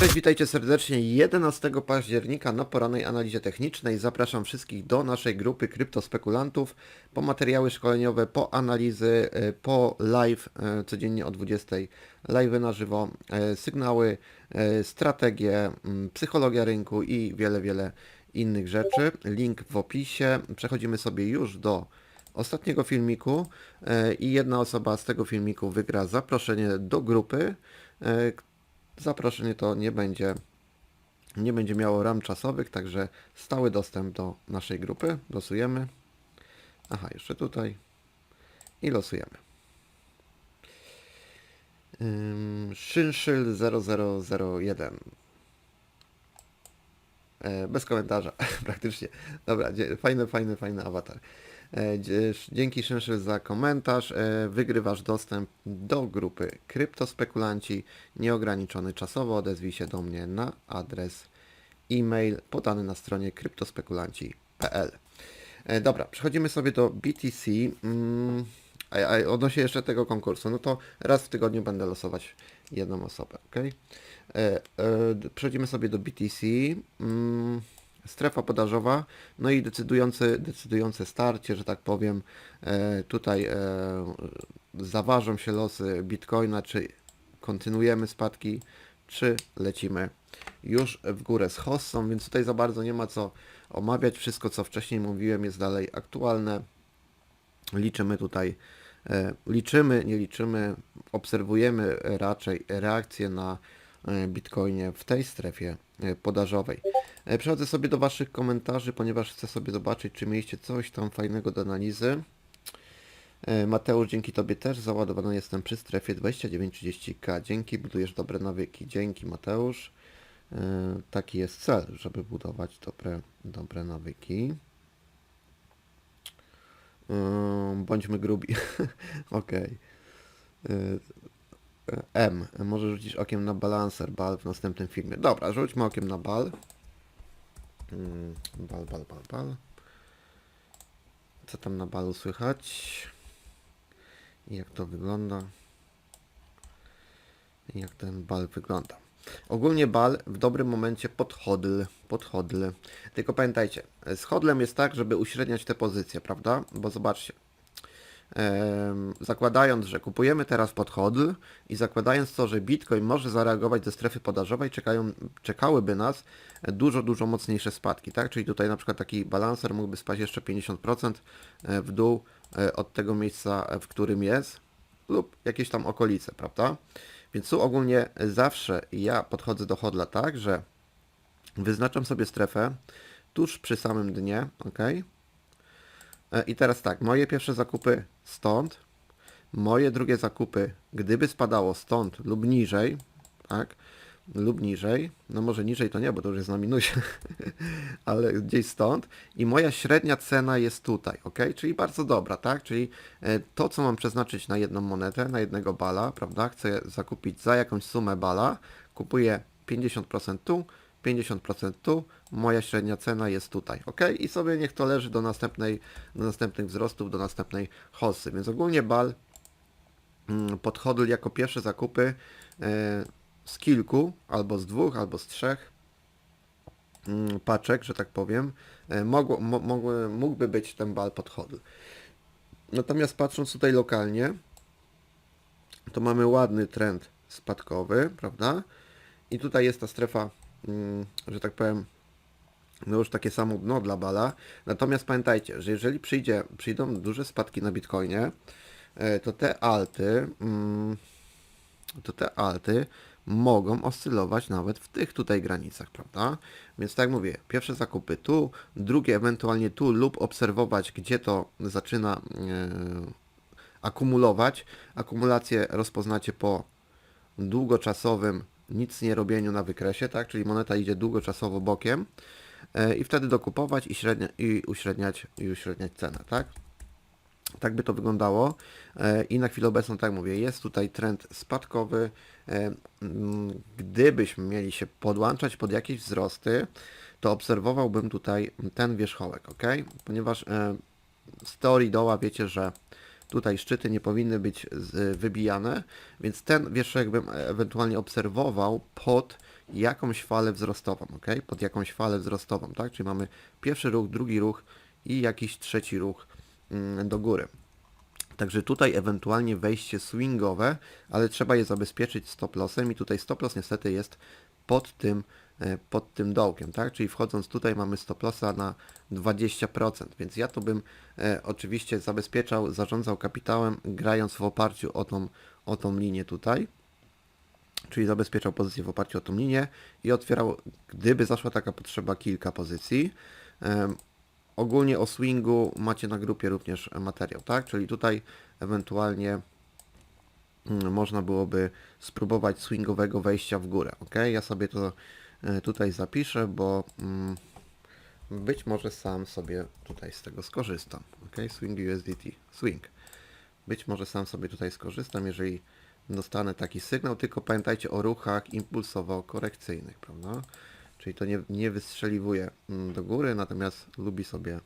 Cześć, witajcie serdecznie 11 października na porannej analizie technicznej. Zapraszam wszystkich do naszej grupy kryptospekulantów po materiały szkoleniowe, po analizy, e, po live e, codziennie o 20 live na żywo, e, sygnały, strategie, psychologia rynku i wiele, wiele innych rzeczy. Link w opisie. Przechodzimy sobie już do ostatniego filmiku i jedna osoba z tego filmiku wygra zaproszenie do grupy. Zaproszenie to nie będzie, nie będzie miało ram czasowych, także stały dostęp do naszej grupy. Losujemy. Aha, jeszcze tutaj. I losujemy. Szynszyl 0001. E, Bez komentarza, praktycznie. Dobra, fajny, fajny, fajny awatar. E, Dzięki Szynszyl za komentarz. E, Wygrywasz dostęp do grupy Kryptospekulanci nieograniczony czasowo. Odezwij się do mnie na adres e-mail podany na stronie kryptospekulanci.pl. E, Dobra, przechodzimy sobie do BTC. Mm, A, odnośnie jeszcze tego konkursu, no to raz w tygodniu będę losować jedną osobę, ok? Przechodzimy sobie do BTC. Strefa podażowa, no i decydujący, decydujące starcie, że tak powiem. E, Tutaj e, zaważą się losy Bitcoina, czy kontynuujemy spadki, czy lecimy już w górę z hossą, więc tutaj za bardzo nie ma co omawiać. Wszystko, co wcześniej mówiłem, jest dalej aktualne. Liczymy tutaj, e, liczymy, nie liczymy, obserwujemy raczej reakcję na Bitcoinie w tej strefie podażowej. E, Przechodzę sobie do Waszych komentarzy, ponieważ chcę sobie zobaczyć, czy mieliście coś tam fajnego do analizy. E, Mateusz, dzięki Tobie też załadowany jestem przy strefie 2930K. Dzięki, budujesz dobre nawyki. Dzięki Mateusz. E, Taki jest cel, żeby budować dobre, dobre nawyki. Bądźmy grubi. Okej. Y, M. Może rzucić okiem na balancer bal w następnym filmie. Dobra, rzućmy okiem na bal. Ym, Bal, bal, bal, bal. Co tam na balu słychać? I Jak to wygląda? I Jak ten bal wygląda? Ogólnie bal w dobrym momencie pod hodl, pod hodl. Tylko pamiętajcie, z hodlem jest tak, żeby uśredniać te pozycje, prawda? Bo zobaczcie, zakładając, że kupujemy teraz pod hodl i zakładając to, że Bitcoin może zareagować ze strefy podażowej, czekają, czekałyby nas dużo, dużo mocniejsze spadki, tak? Czyli tutaj na przykład taki balancer mógłby spaść jeszcze 50% w dół e, od tego miejsca, w którym jest lub jakieś tam okolice, prawda? Więc tu ogólnie zawsze ja podchodzę do hodla tak, że wyznaczam sobie strefę tuż przy samym dnie, ok? E, I teraz tak, moje pierwsze zakupy stąd, moje drugie zakupy, gdyby spadało stąd lub niżej, tak? Lub niżej, no może niżej to nie, bo to już jest na minusie, ale gdzieś stąd. I moja średnia cena jest tutaj, ok? Czyli bardzo dobra, tak? Czyli e, to, co mam przeznaczyć na jedną monetę, na jednego bala, prawda? Chcę zakupić za jakąś sumę bala, kupuję 50% tu, 50% tu, moja średnia cena jest tutaj, ok? I sobie niech to leży do następnej, do następnych wzrostów, do następnej hossy. Więc ogólnie bal mm, pod hodl jako pierwsze zakupy e, z kilku, albo z dwóch, albo z trzech mm, paczek, że tak powiem, e, mogło, mógłby być ten bal pod hodl. Natomiast patrząc tutaj lokalnie, to mamy ładny trend spadkowy, prawda? I tutaj jest ta strefa, że tak powiem, no już takie samo dno dla bala. Natomiast pamiętajcie, że jeżeli przyjdzie, przyjdą duże spadki na Bitcoinie, e, to te alty, mm, to te alty mogą oscylować nawet w tych tutaj granicach, prawda? Więc tak mówię, pierwsze zakupy tu, drugie ewentualnie tu lub obserwować, gdzie to zaczyna e, akumulować. Akumulację rozpoznacie po długoczasowym nic nie robieniu na wykresie, tak? Czyli moneta idzie długoczasowo bokiem e, i wtedy dokupować i, średnia, i uśredniać, i uśredniać cenę, tak? Tak by to wyglądało E, i na chwilę obecną, tak mówię, jest tutaj trend spadkowy. E, Gdybyśmy mieli się podłączać pod jakieś wzrosty, to obserwowałbym tutaj ten wierzchołek, ok? Ponieważ z teorii doła wiecie, że tutaj szczyty nie powinny być wybijane, więc ten wierzchołek bym ewentualnie obserwował pod jakąś falę wzrostową, ok? Pod jakąś falę wzrostową, tak? Czyli mamy pierwszy ruch, drugi ruch i jakiś trzeci ruch mm, do góry. Także tutaj ewentualnie wejście swingowe, ale trzeba je zabezpieczyć stop lossem i tutaj stop loss niestety jest pod tym, pod tym dołkiem, tak? Czyli wchodząc tutaj mamy stop lossa na 20%, więc ja to bym e, oczywiście zabezpieczał, zarządzał kapitałem, grając w oparciu o tą, o tą linię tutaj. Czyli zabezpieczał pozycję w oparciu o tą linię i otwierał, gdyby zaszła taka potrzeba, kilka pozycji. Em, Ogólnie o swingu macie na grupie również materiał, tak? Czyli tutaj ewentualnie mm, można byłoby spróbować swingowego wejścia w górę, ok? Ja sobie to e, tutaj zapiszę, bo mm, być może sam sobie tutaj z tego skorzystam, ok? Swing USDT, swing. Być może sam sobie tutaj skorzystam, jeżeli dostanę taki sygnał, tylko pamiętajcie o ruchach impulsowo-korekcyjnych, prawda? Czyli to nie, nie wystrzeliwuje mm, do góry, natomiast lubi sobie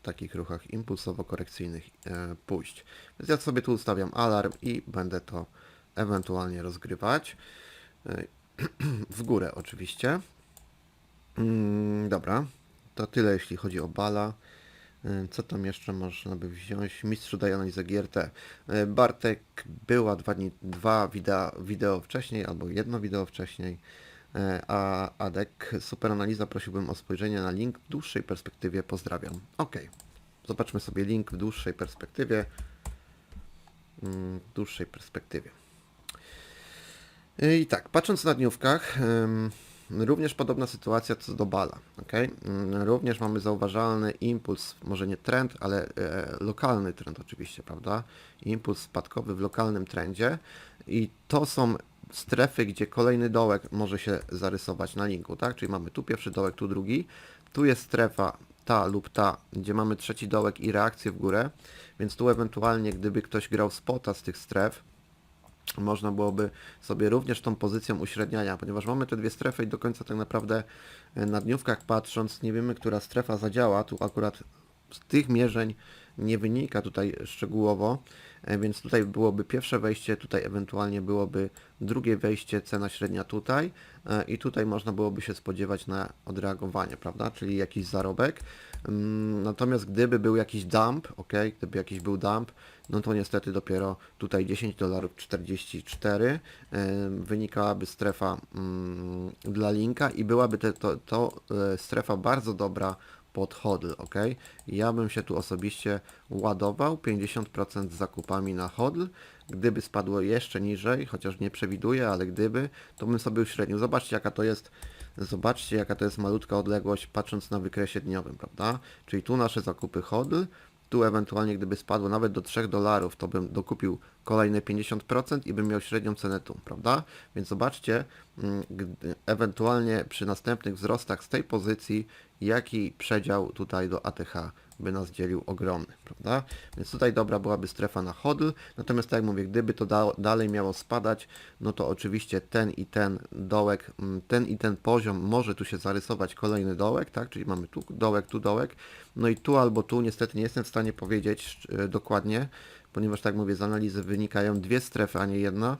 w takich ruchach impulsowo-korekcyjnych e, pójść. Więc ja sobie tu ustawiam alarm i będę to ewentualnie rozgrywać. E, w górę oczywiście. Mm, dobra, to tyle jeśli chodzi o bala. E, Co tam jeszcze można by wziąć? Mistrzu daje analizę GRT. E, Bartek była dwa, dni, dwa wideo, wideo wcześniej, albo jedno wideo wcześniej. E, A Adek, super analiza, prosiłbym o spojrzenie na link w dłuższej perspektywie. Pozdrawiam. Ok, zobaczmy sobie link w dłuższej perspektywie. Mm, W dłuższej perspektywie. I tak, patrząc na dniówkach, również podobna sytuacja co do bala. Okay? Również mamy zauważalny impuls, może nie trend, ale e, lokalny trend oczywiście, prawda? Impuls spadkowy w lokalnym trendzie i to są strefy, gdzie kolejny dołek może się zarysować na linku, tak? Czyli mamy tu pierwszy dołek, tu drugi, tu jest strefa ta lub ta, gdzie mamy trzeci dołek i reakcję w górę, więc tu ewentualnie gdyby ktoś grał spota z tych stref, można byłoby sobie również tą pozycją uśredniania, ponieważ mamy te dwie strefy i do końca tak naprawdę e, na dniówkach patrząc nie wiemy, która strefa zadziała. Tu akurat z tych mierzeń nie wynika tutaj szczegółowo, e, więc tutaj byłoby pierwsze wejście, tutaj ewentualnie byłoby drugie wejście, cena średnia tutaj e, i tutaj można byłoby się spodziewać na odreagowanie, prawda, czyli jakiś zarobek. Mm, Natomiast gdyby był jakiś dump, ok, gdyby jakiś był dump, no to niestety dopiero tutaj 10 dolarów 44 e, wynikałaby strefa mm, dla linka i byłaby to, to strefa bardzo dobra pod hodl, ok? Ja bym się tu osobiście ładował 50% z zakupami na hodl. Gdyby spadło jeszcze niżej, chociaż nie przewiduję, ale gdyby, to bym sobie uśrednił. Zobaczcie jaka to jest Zobaczcie jaka to jest malutka odległość patrząc na wykresie dniowym, prawda? Czyli tu nasze zakupy hodl, tu ewentualnie gdyby spadło nawet do 3 dolarów, to bym dokupił kolejne 50% i bym miał średnią cenę tu, prawda? Więc zobaczcie, mm, ewentualnie przy następnych wzrostach z tej pozycji, jaki przedział tutaj do ATH by nas dzielił ogromny, prawda? Więc tutaj dobra byłaby strefa na hodl, natomiast tak jak mówię, gdyby to da, dalej miało spadać, no to oczywiście ten i ten dołek, mm, ten i ten poziom może tu się zarysować kolejny dołek, tak? Czyli mamy tu dołek, tu dołek, no i tu albo tu niestety nie jestem w stanie powiedzieć e, dokładnie, ponieważ tak mówię, z analizy wynikają dwie strefy, a nie jedna,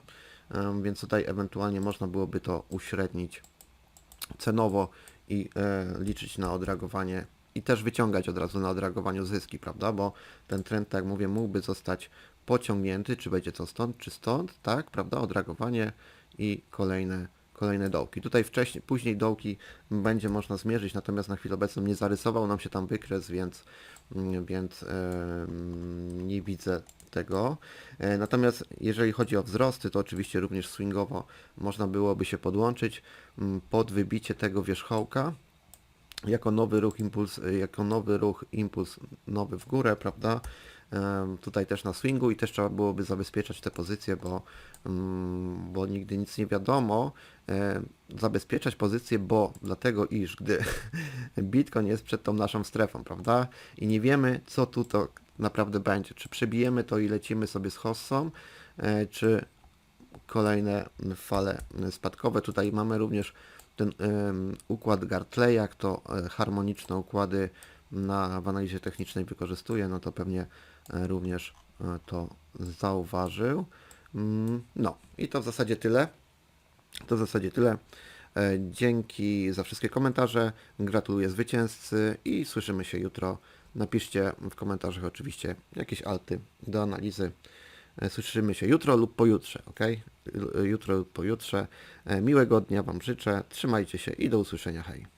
więc tutaj ewentualnie można byłoby to uśrednić cenowo i e, liczyć na odreagowanie i też wyciągać od razu na odreagowaniu zyski, prawda? Bo ten trend, tak jak mówię, mógłby zostać pociągnięty, czy będzie to stąd, czy stąd, tak, prawda? Odreagowanie i kolejne, kolejne dołki. Tutaj wcześniej, później dołki będzie można zmierzyć, natomiast na chwilę obecną nie zarysował nam się tam wykres, więc, mm, więc em, nie widzę tego. E, Natomiast jeżeli chodzi o wzrosty, to oczywiście również swingowo można byłoby się podłączyć mm, pod wybicie tego wierzchołka jako nowy ruch impuls, jako nowy ruch impuls nowy w górę, prawda? tutaj też na swingu i też trzeba byłoby zabezpieczać te pozycje, bo, mm, bo nigdy nic nie wiadomo. Zabezpieczać pozycje, bo dlatego iż gdy Bitcoin jest przed tą naszą strefą, prawda? I nie wiemy, co tu to naprawdę będzie. Czy przebijemy to i lecimy sobie z hossą, e, czy kolejne fale spadkowe. Tutaj mamy również ten układ Gartleya, jak to e, harmoniczne układy na, w analizie technicznej wykorzystuje, no to pewnie e, również e, to zauważył. Mm, No i to w zasadzie tyle. To w zasadzie tyle. Dzięki za wszystkie komentarze. Gratuluję zwycięzcy i słyszymy się jutro. Napiszcie w komentarzach oczywiście jakieś alty do analizy. E, Słyszymy się jutro lub pojutrze, ok? Jutro lub pojutrze. E, Miłego dnia Wam życzę. Trzymajcie się i do usłyszenia. Hej.